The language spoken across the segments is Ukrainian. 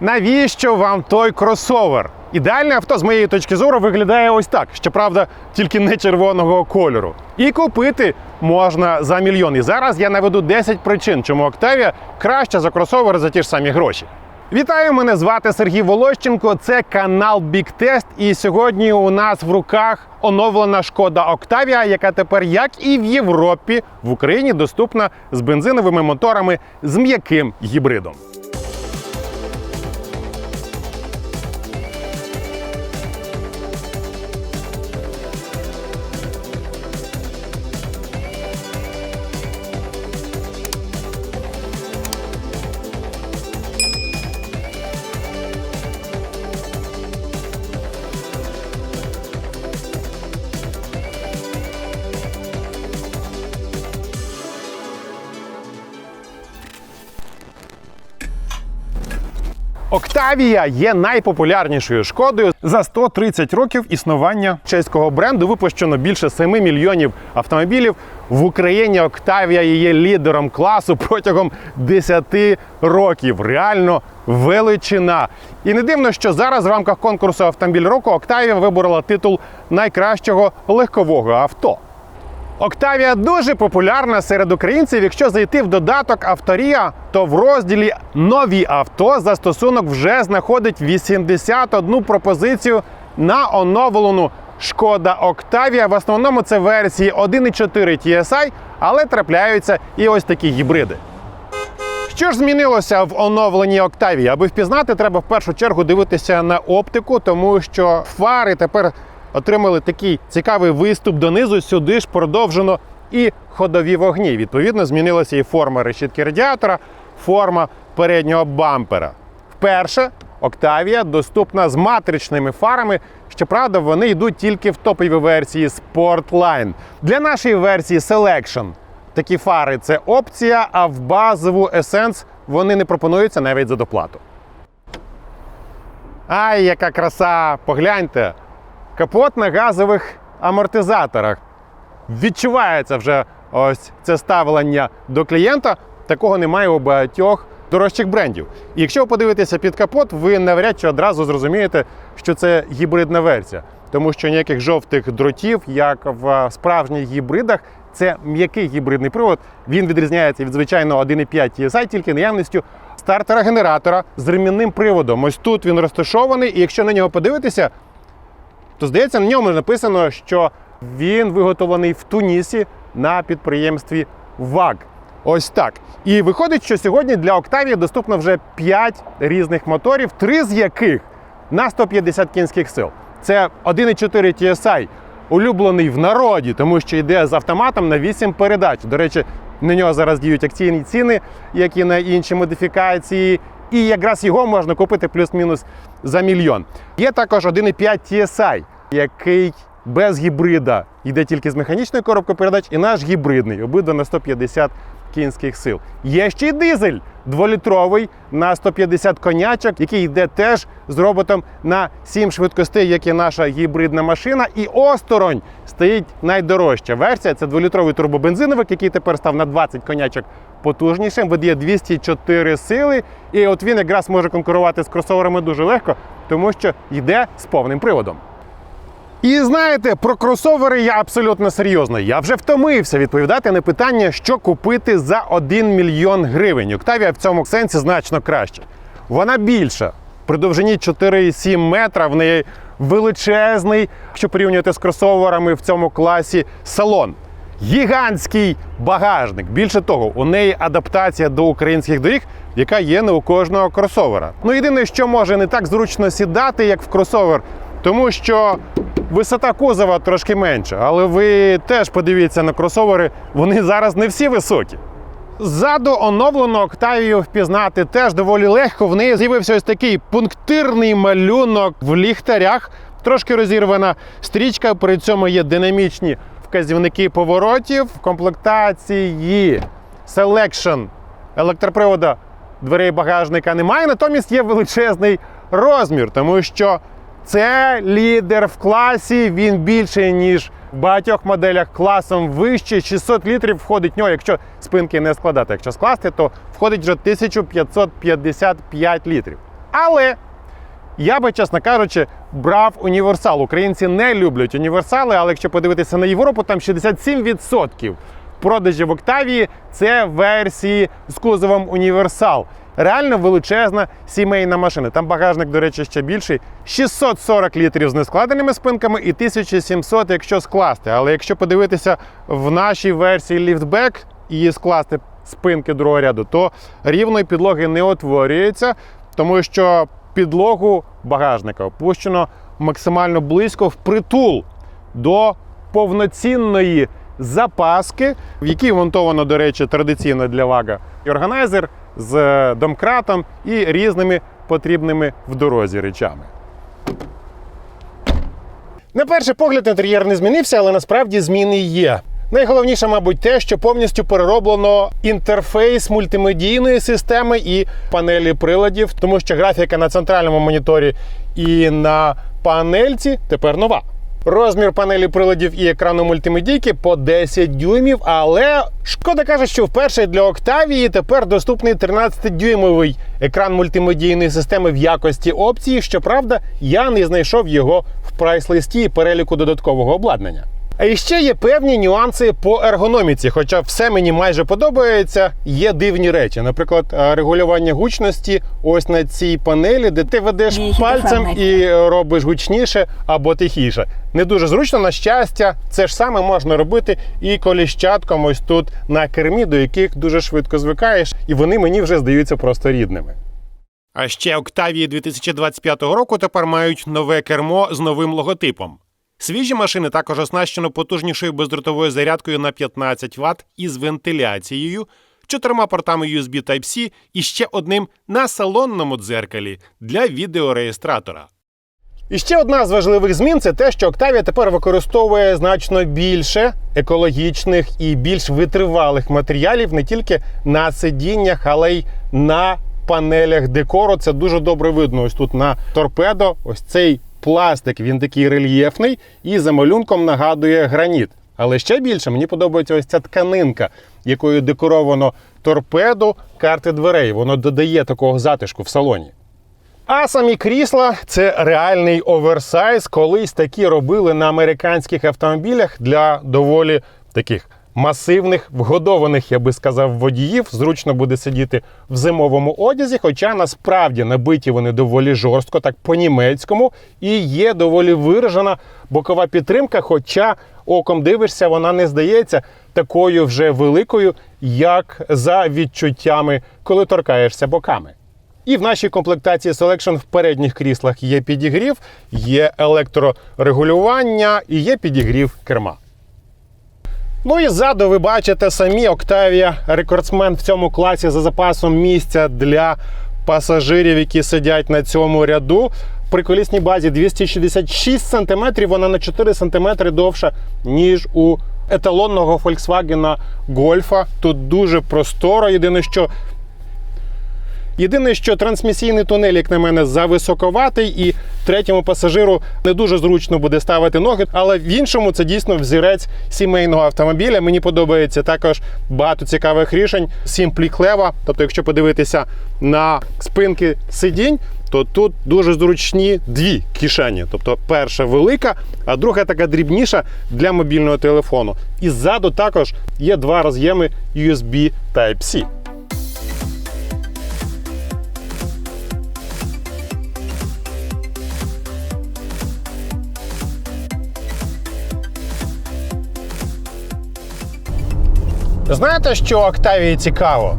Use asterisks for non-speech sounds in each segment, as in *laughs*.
Навіщо вам той кросовер? Ідеальне авто з моєї точки зору виглядає ось так. Щоправда, тільки не червоного кольору. І купити можна за мільйон. І зараз я наведу 10 причин, чому Octavia краще за кросовер за ті ж самі гроші. Вітаю, мене звати Сергій Волощенко. Це канал Big Test. І сьогодні у нас в руках оновлена шкода Octavia, яка тепер, як і в Європі, в Україні доступна з бензиновими моторами з м'яким гібридом. Octavia є найпопулярнішою шкодою. За 130 років існування чеського бренду випущено більше 7 мільйонів автомобілів. В Україні Octavia є лідером класу протягом 10 років. Реально величина. І не дивно, що зараз в рамках конкурсу автомобіль року Octavia виборола титул найкращого легкового авто. Octavia дуже популярна серед українців. Якщо зайти в додаток Авторія, то в розділі Нові авто застосунок вже знаходить 81 пропозицію на оновлену шкода Octavia. В основному це версії 1.4 TSI, але трапляються і ось такі гібриди. Що ж змінилося в оновленні Octavia? Аби впізнати, треба в першу чергу дивитися на оптику, тому що фари тепер отримали такий цікавий виступ донизу. Сюди ж продовжено і ходові вогні. Відповідно, змінилася і форма решітки радіатора, форма переднього бампера. Вперше Octavia доступна з матричними фарами. Щоправда, вони йдуть тільки в топовій версії Sportline. Для нашої версії Selection такі фари це опція, а в базову Essence вони не пропонуються навіть за доплату. Ай, яка краса! Погляньте! Капот на газових амортизаторах. Відчувається вже ось це ставлення до клієнта. Такого немає у багатьох дорожчих брендів. І якщо ви подивитеся під капот, ви навряд чи одразу зрозумієте, що це гібридна версія, тому що ніяких жовтих дротів, як в справжніх гібридах, це м'який гібридний привод. Він відрізняється від звичайного 1,5 TSI тільки наявністю стартера генератора з ремінним приводом. Ось тут він розташований, і якщо на нього подивитися, то здається, на ньому написано, що він виготовлений в Тунісі на підприємстві ВАГ. Ось так. І виходить, що сьогодні для Octavia доступно вже 5 різних моторів, три з яких на 150 кінських сил. Це 1,4 TSI, улюблений в народі, тому що йде з автоматом на 8 передач. До речі, на нього зараз діють акційні ціни, як і на інші модифікації. І якраз його можна купити плюс-мінус за мільйон. Є також 1,5 TSI, який без гібрида йде тільки з механічною коробкою передач, і наш гібридний, обидва на 150 кінських сил. Є ще й дизель дволітровий на 150 конячок, який йде теж з роботом на 7 швидкостей, як і наша гібридна машина. І осторонь стоїть найдорожча версія. Це дволітровий турбобензиновик, який тепер став на 20 конячок потужнішим, видає 204 сили. І от він якраз може конкурувати з кросоверами дуже легко, тому що йде з повним приводом. І знаєте, про кросовери я абсолютно серйозно. Я вже втомився відповідати на питання, що купити за 1 мільйон гривень. Octavia в цьому сенсі значно краще. Вона більша. При довжині 4,7 метра в неї величезний, якщо порівнювати з кросоверами в цьому класі салон. Гігантський багажник. Більше того, у неї адаптація до українських доріг, яка є не у кожного кросовера. Ну єдине, що може не так зручно сідати, як в кросовер, тому що висота кузова трошки менша. Але ви теж подивіться на кросовери, вони зараз не всі високі. Ззаду оновлену Октавію впізнати теж доволі легко. В неї з'явився ось такий пунктирний малюнок в ліхтарях, трошки розірвана стрічка. При цьому є динамічні вказівники поворотів в комплектації Selection електропривода дверей багажника немає. Натомість є величезний розмір, тому що це лідер в класі. Він більший ніж в багатьох моделях класом вище. 600 літрів входить в нього, якщо спинки не складати. Якщо скласти, то входить вже 1555 літрів. Але я би, чесно кажучи, брав універсал. Українці не люблять універсали, але якщо подивитися на Європу, там 67% продажів Октавії це версії з кузовом універсал. Реально величезна сімейна машина. Там багажник, до речі, ще більший. 640 літрів з нескладеними спинками і 1700, якщо скласти. Але якщо подивитися в нашій версії ліфтбек і скласти спинки другого ряду, то рівної підлоги не утворюється, тому що підлогу багажника опущено максимально близько впритул до повноцінної запаски, в якій вмонтовано, до речі, традиційно для вага і органайзер з домкратом і різними потрібними в дорозі речами. На перший погляд інтер'єр не змінився, але насправді зміни є. Найголовніше, мабуть, те, що повністю перероблено інтерфейс мультимедійної системи і панелі приладів, тому що графіка на центральному моніторі і на панельці тепер нова. Розмір панелі приладів і екрану мультимедійки по 10 дюймів, але шкода каже, що вперше для Октавії тепер доступний 13-дюймовий екран мультимедійної системи в якості опції. Щоправда, я не знайшов його в прайс-листі переліку додаткового обладнання. А іще є певні нюанси по ергономіці, хоча все мені майже подобається. Є дивні речі. Наприклад, регулювання гучності ось на цій панелі, де ти ведеш Ні, пальцем і робиш гучніше або тихіше. Не дуже зручно, на щастя, це ж саме можна робити і коліщатком ось тут на кермі, до яких дуже швидко звикаєш, і вони мені вже здаються просто рідними. А ще Октавії 2025 року тепер мають нове кермо з новим логотипом. Свіжі машини також оснащено потужнішою бездротовою зарядкою на 15 Вт із вентиляцією, чотирма портами USB Type-C і ще одним на салонному дзеркалі для відеореєстратора. І ще одна з важливих змін це те, що Octavia тепер використовує значно більше екологічних і більш витривалих матеріалів не тільки на сидіннях, але й на панелях декору. Це дуже добре видно. Ось тут на торпедо, ось цей пластик, він такий рельєфний і за малюнком нагадує граніт. Але ще більше мені подобається ось ця тканинка, якою декоровано торпеду карти дверей. Воно додає такого затишку в салоні. А самі крісла це реальний оверсайз. Колись такі робили на американських автомобілях для доволі таких масивних, вгодованих, я би сказав, водіїв. Зручно буде сидіти в зимовому одязі, хоча насправді набиті вони доволі жорстко, так по-німецькому, і є доволі виражена бокова підтримка. Хоча оком дивишся, вона не здається такою вже великою, як за відчуттями, коли торкаєшся боками. І в нашій комплектації Selection в передніх кріслах є підігрів, є електрорегулювання і є підігрів керма. Ну і ззаду ви бачите самі Octavia рекордсмен в цьому класі за запасом місця для пасажирів, які сидять на цьому ряду. При колісній базі 266 см, вона на 4 см довша, ніж у еталонного Volkswagen Golf. Тут дуже просторо. Єдине, що Єдине, що трансмісійний тунель, як на мене, зависоковатий, і третьому пасажиру не дуже зручно буде ставити ноги. Але в іншому це дійсно взірець сімейного автомобіля. Мені подобається також багато цікавих рішень. Сімплі клева. Тобто, якщо подивитися на спинки сидінь, то тут дуже зручні дві кишені. Тобто, перша велика, а друга така дрібніша для мобільного телефону. І ззаду також є два роз'єми USB Type-C. Знаєте, що Octavia цікаво?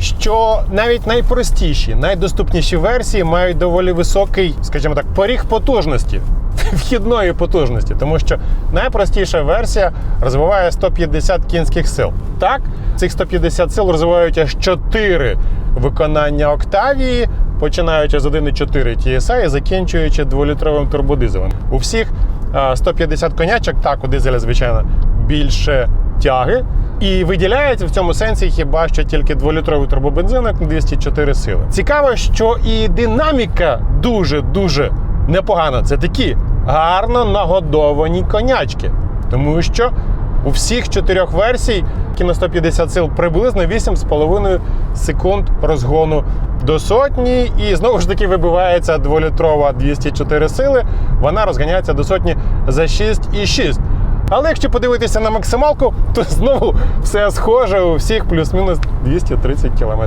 Що навіть найпростіші, найдоступніші версії мають доволі високий, скажімо так, поріг потужності, *laughs* вхідної потужності, тому що найпростіша версія розвиває 150 кінських сил. Так, цих 150 сил розвивають аж 4 виконання Octavia, починаючи з 1,4 TSI і закінчуючи 2-літровим турбодизелем. У всіх 150 конячок, так, у дизеля, звичайно, більше тяги. І виділяється в цьому сенсі хіба що тільки 2-літровий турбобензинок на 204 сили. Цікаво, що і динаміка дуже-дуже непогана. Це такі гарно нагодовані конячки. Тому що У всіх чотирьох версій на 150 сил приблизно 8,5 секунд розгону до сотні. І знову ж таки вибивається 2-літрова 204 сили. Вона розганяється до сотні за 6,6. Але якщо подивитися на максималку, то знову все схоже у всіх плюс-мінус 230 км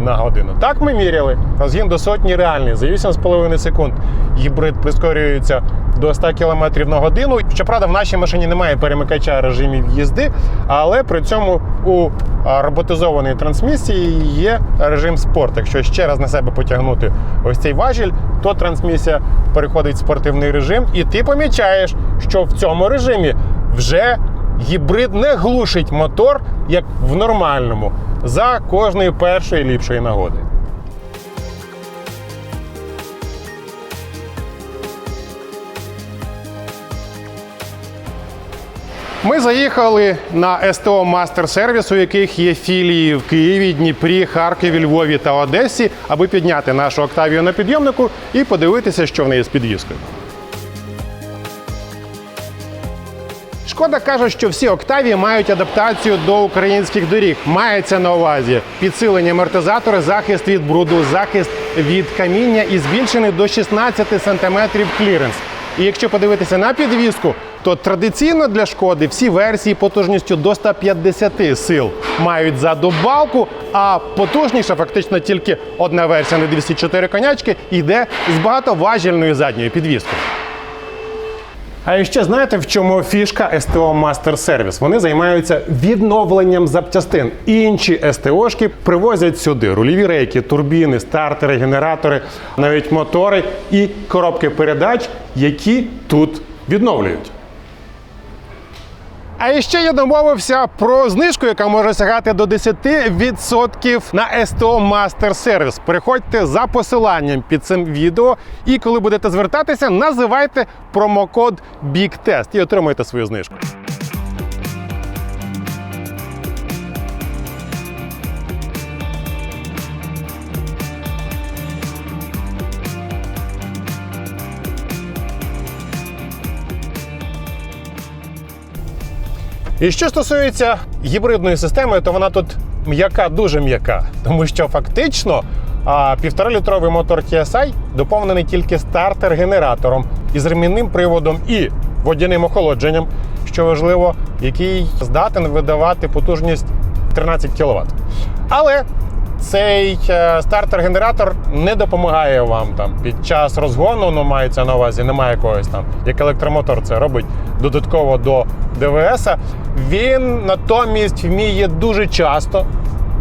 на годину. Так ми міряли. Розгін до сотні реальний за 8,5 секунд. Гібрид прискорюється до 100 км на годину. Щоправда, в нашій машині немає перемикача режимів їзди, але при цьому у роботизованій трансмісії є режим спорт. Якщо ще раз на себе потягнути ось цей важіль, то трансмісія переходить в спортивний режим, і ти помічаєш, що в цьому режимі вже гібрид не глушить мотор, як в нормальному, за кожної першої ліпшої нагоди. Ми заїхали на СТО Мастер Сервіс, у яких є філії в Києві, Дніпрі, Харкові, Львові та Одесі, аби підняти нашу Октавію на підйомнику і подивитися, що в неї з підвіскою. Шкода каже, що всі Октавії мають адаптацію до українських доріг. Мається на увазі підсилені амортизатори, захист від бруду, захист від каміння і збільшений до 16 см кліренс. І якщо подивитися на підвіску, то традиційно для шкоди всі версії потужністю до 150 сил мають заду балку, а потужніша, фактично тільки одна версія на 204 конячки, йде з багатоважільною задньою підвіскою. А ще знаєте, в чому фішка СТО Мастер Сервіс? Вони займаються відновленням запчастин. Інші СТОшки привозять сюди рульові рейки, турбіни, стартери, генератори, навіть мотори і коробки передач, які тут відновлюють. А ще я домовився про знижку, яка може сягати до 10% на СТО Master Service. Переходьте за посиланням під цим відео, і коли будете звертатися, називайте промокод BIGTEST і отримуєте свою знижку. І що стосується гібридної системи, то вона тут м'яка, дуже м'яка, тому що фактично півторалітровий мотор TSI доповнений тільки стартер-генератором із ремінним приводом і водяним охолодженням, що важливо, який здатен видавати потужність 13 кВт. Але цей е, стартер-генератор не допомагає вам там під час розгону, ну мається на увазі, немає якогось там, як електромотор це робить додатково до ДВС. Він натомість вміє дуже часто,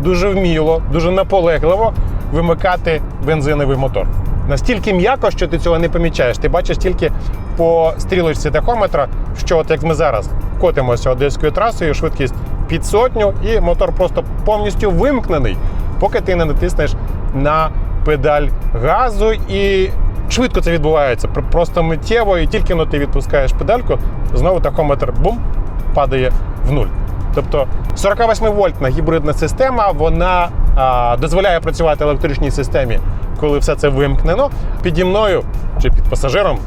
дуже вміло, дуже наполегливо вимикати бензиновий мотор. Настільки м'яко, що ти цього не помічаєш. Ти бачиш тільки по стрілочці тахометра, що от як ми зараз котимося одеською трасою, швидкість під сотню, і мотор просто повністю вимкнений, поки ти не натиснеш на педаль газу. І швидко це відбувається. Просто миттєво, і тільки но ти відпускаєш педальку, знову тахометр бум падає в нуль. Тобто 48-вольтна гібридна система вона а, дозволяє працювати електричній системі, коли все це вимкнено. Піді мною чи під пасажиром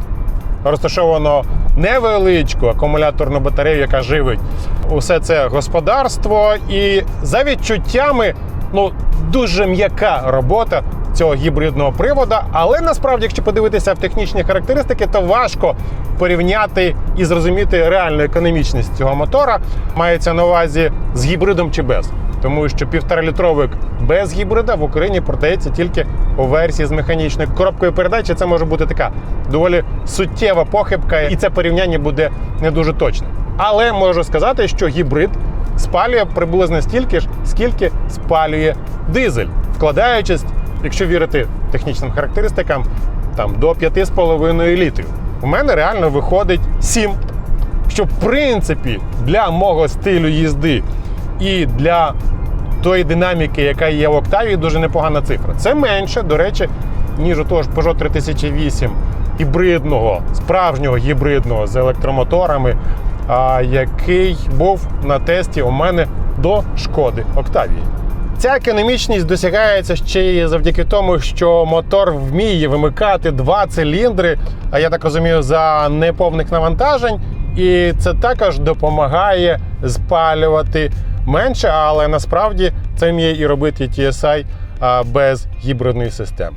розташовано невеличку акумуляторну батарею, яка живить усе це господарство. І за відчуттями, ну дуже м'яка робота цього гібридного привода. Але насправді, якщо подивитися в технічні характеристики, то важко порівняти і зрозуміти реальну економічність цього мотора. Мається на увазі з гібридом чи без. Тому що півторалітровик без гібрида в Україні продається тільки у версії з механічною коробкою передачі. Це може бути така доволі суттєва похибка, і це порівняння буде не дуже точне. Але можу сказати, що гібрид спалює приблизно стільки ж, скільки спалює дизель, вкладаючись, якщо вірити технічним характеристикам, там до 5,5 літрів. У мене реально виходить 7 що в принципі для мого стилю їзди і для тої динаміки, яка є в Октавії, дуже непогана цифра. Це менше, до речі, ніж у того ж Peugeot 3008 гібридного, справжнього гібридного з електромоторами, який був на тесті у мене до шкоди Октавії. Ця економічність досягається ще й завдяки тому, що мотор вміє вимикати два циліндри, а я так розумію, за неповних навантажень. І це також допомагає спалювати менше, але насправді це вміє і робити TSI без гібридної системи.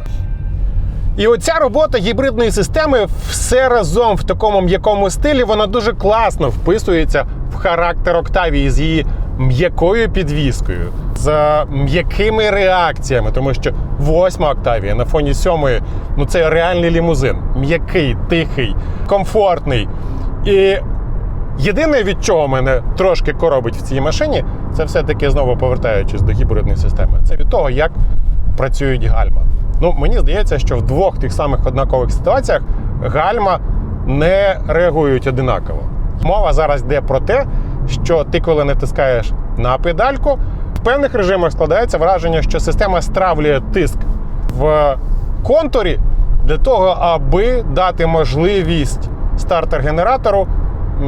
І оця робота гібридної системи все разом в такому м'якому стилі, вона дуже класно вписується в характер Октавії з її м'якою підвіскою, з м'якими реакціями, тому що восьма Октавія на фоні сьомої ну це реальний лімузин. М'який, тихий, комфортний. І єдине, від чого мене трошки коробить в цій машині, це все-таки знову повертаючись до гібридної системи. Це від того, як працюють гальма. Ну, мені здається, що в двох тих самих однакових ситуаціях гальма не реагують одинаково. Мова зараз йде про те, що ти, коли натискаєш на педальку, в певних режимах складається враження, що система стравлює тиск в контурі для того, аби дати можливість стартер-генератору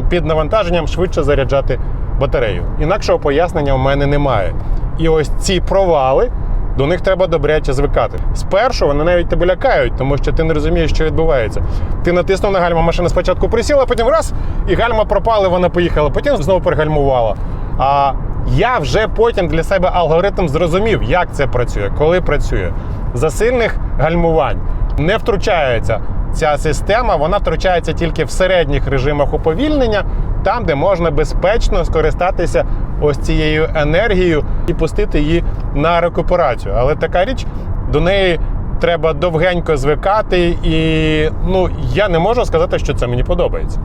під навантаженням швидше заряджати батарею. Інакшого пояснення в мене немає. І ось ці провали. До них треба добряче звикати. Спершу вони навіть тебе лякають, тому що ти не розумієш, що відбувається. Ти натиснув на гальма, машина спочатку присіла, потім раз, і гальма пропали, вона поїхала, потім знову перегальмувала. А я вже потім для себе алгоритм зрозумів, як це працює, коли працює. За сильних гальмувань не втручається ця система, вона втручається тільки в середніх режимах уповільнення, там, де можна безпечно скористатися ось цією енергією і пустити її на рекуперацію. Але така річ до неї треба довгенько звикати, і ну я не можу сказати, що це мені подобається.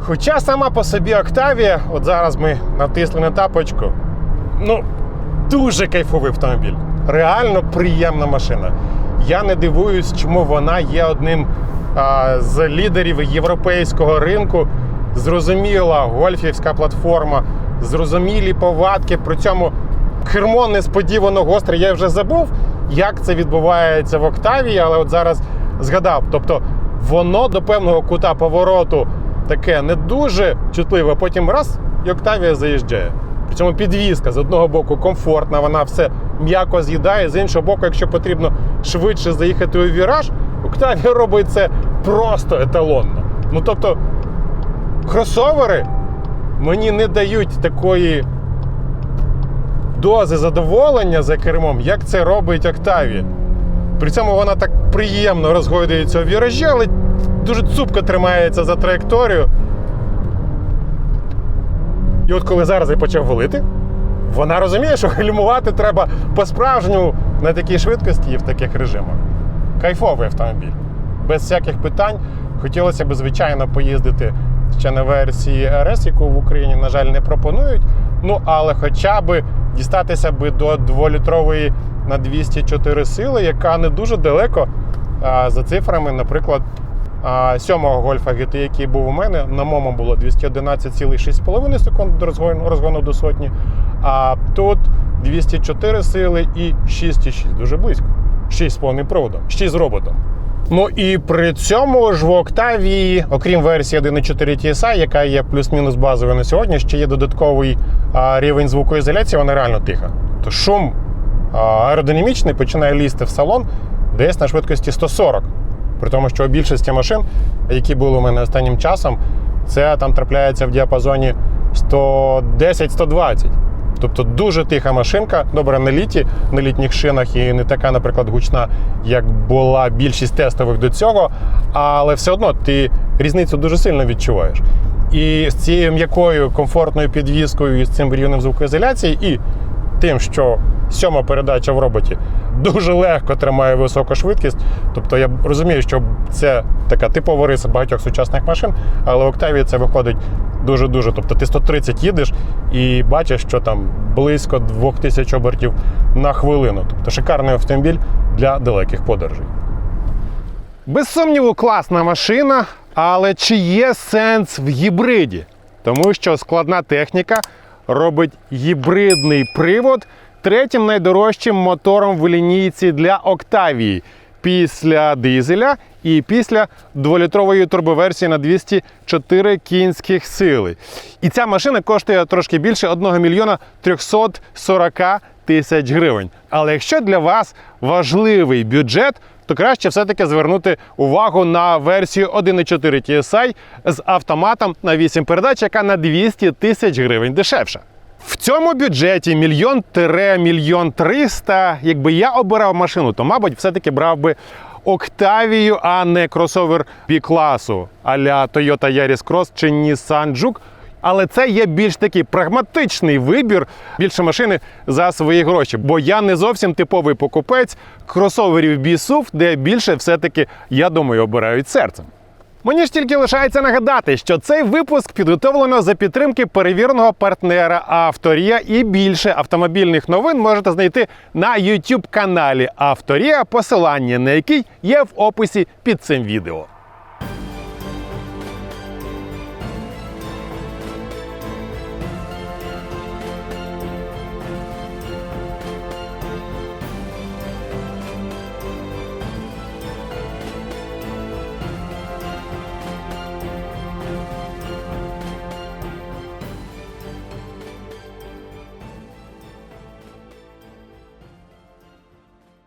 Хоча сама по собі Октавія, от зараз ми натисли на тапочку, ну дуже кайфовий автомобіль. Реально приємна машина. Я не дивуюсь, чому вона є одним а, з лідерів європейського ринку. Зрозуміла гольфівська платформа, зрозумілі повадки. При цьому кермо несподівано гостре. Я вже забув, як це відбувається в Октавії, але от зараз згадав. Тобто воно до певного кута повороту таке не дуже чутливе, потім раз і Октавія заїжджає. Причому підвізка з одного боку комфортна, вона все м'яко з'їдає, з іншого боку, якщо потрібно швидше заїхати у віраж, Октавія робить це просто еталонно. Ну тобто, кросовери мені не дають такої дози задоволення за кермом, як це робить Октавія. При цьому вона так приємно розгойдується у віражі, але дуже цупко тримається за траєкторію. І от коли зараз я почав валити, вона розуміє, що гальмувати треба по-справжньому на такій швидкості і в таких режимах. Кайфовий автомобіль. Без всяких питань. Хотілося б, звичайно, поїздити ще на версії RS, яку в Україні, на жаль, не пропонують. Ну, але хоча б дістатися би до 2-літрової на 204 сили, яка не дуже далеко а, за цифрами, наприклад, сьомого гольфа GT, який був у мене, на моєму було 211,6,5 секунд розгону, розгону до сотні. А тут 204 сили і 6,6. Дуже близько. 6,5 проводом, 6 з роботом. Ну і при цьому ж в Октавії, окрім версії 1.4 TSI, яка є плюс-мінус базовою на сьогодні, ще є додатковий рівень звукоізоляції, вона реально тиха. То шум аеродинамічний починає лізти в салон десь на швидкості 140. При тому, що у більшості машин, які були у мене останнім часом, це там трапляється в діапазоні 110-120. Тобто дуже тиха машинка, добре на літі, на літніх шинах і не така, наприклад, гучна, як була більшість тестових до цього. Але все одно ти різницю дуже сильно відчуваєш. І з цією м'якою комфортною підвіскою і з цим рівнем звукоізоляції, і тим, що сьома передача в роботі дуже легко тримає високу швидкість. Тобто я розумію, що це така типова риса багатьох сучасних машин, але в Октавії це виходить дуже-дуже. Тобто ти 130 їдеш і бачиш, що там близько 2000 обертів на хвилину. Тобто шикарний автомобіль для далеких подорожей. Без сумніву, класна машина, але чи є сенс в гібриді? Тому що складна техніка робить гібридний привод третім найдорожчим мотором в лінійці для Октавії після дизеля і після дволітрової турбоверсії на 204 кінських сили. І ця машина коштує трошки більше 1 мільйона 340 тисяч гривень. Але якщо для вас важливий бюджет, то краще все-таки звернути увагу на версію 1.4 TSI з автоматом на 8 передач, яка на 200 тисяч гривень дешевша. В цьому бюджеті мільйон тире мільйон триста. Якби я обирав машину, то мабуть, все-таки брав би Октавію, а не кросовер B-класу а-ля Toyota Yaris Cross чи Nissan Juke. Але це є більш такий прагматичний вибір більше машини за свої гроші. Бо я не зовсім типовий покупець кросоверів BSUV, де більше все-таки, я думаю, обирають серцем. Мені ж тільки лишається нагадати, що цей випуск підготовлено за підтримки перевіреного партнера Авторія і більше автомобільних новин можете знайти на YouTube каналі Авторія, посилання на який є в описі під цим відео.